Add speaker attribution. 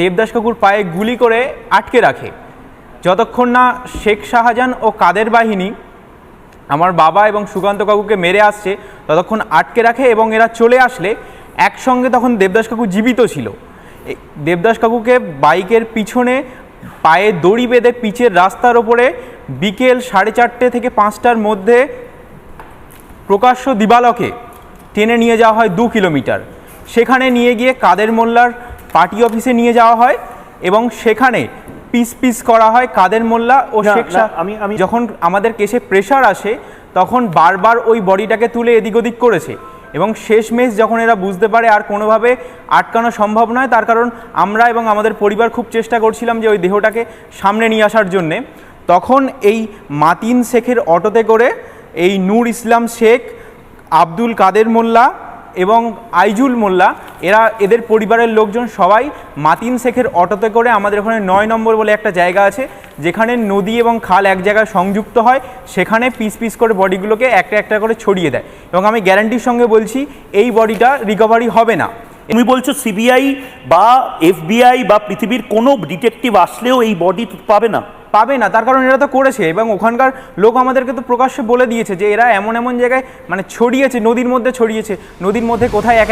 Speaker 1: দেবদাস কাকুর পায়ে গুলি করে আটকে রাখে। যতক্ষণ না শেখ শাহজাহান ও কাদের বাহিনী আমার বাবা এবং সুকান্ত কাকুকে মেরে আসছে, ততক্ষণ আটকে রাখে এবং এরা চলে আসলে একসঙ্গে তখন দেবদাস কাকু জীবিত ছিল। দেবদাস কাকুকে বাইকের পিছনে পায়ে দড়ি বেঁধে পিচের রাস্তার ওপরে বিকেল সাড়ে চারটে থেকে পাঁচটার মধ্যে প্রকাশ্য দিবালকে টেনে নিয়ে যাওয়া হয় দু কিলোমিটার। সেখানে নিয়ে গিয়ে কাদের মোল্লার পার্টি অফিসে নিয়ে যাওয়া হয় এবং সেখানে পিস পিস করা হয় কাদের মোল্লা ও শেখ
Speaker 2: আমি- আমি-
Speaker 1: যখন আমাদের কেসে প্রেশার আসে তখন বারবার ওই বডিটাকে তুলে এদিক ওদিক করেছে। এবং শেষমেশ যখন এরা বুঝতে পারে আর কোনোভাবে আটকানো সম্ভব নয় তার কারণ আমরা এবং আমাদের পরিবার খুব চেষ্টা করছিলাম যে ওই দেহটাকে সামনে নিয়ে আসার জন্যে তখন এই মাতিন শেখের অটোতে করে এই নূর ইসলাম শেখ আব্দুল কাদের মোল্লা এবং আইজুল মোল্লা এরা এদের পরিবারের লোকজন সবাই মাতিন শেখের অটোতে করে আমাদের ওখানে নয় নম্বর বলে একটা জায়গা আছে যেখানে নদী এবং খাল এক জায়গায় সংযুক্ত হয় সেখানে পিস পিস করে বডিগুলোকে একটা একটা করে ছড়িয়ে দেয়। এবং আমি গ্যারান্টির সঙ্গে বলছি এই বডিটা রিকভারি হবে না।
Speaker 2: তুমি বলছো সিবিআই বা এফবিআই বা পৃথিবীর কোনো ডিটেকটিভ আসলেও এই বডি পাবে না?
Speaker 1: পাবে না তার কারণ এরা তো করেছে এবং ওখানকার লোক আমাদেরকে তো প্রকাশ্যে বলে দিয়েছে যে এরা এমন এমন জায়গায় মানে ছড়িয়েছে নদীর মধ্যে ছড়িয়েছে নদীর মধ্যে কোথায় এক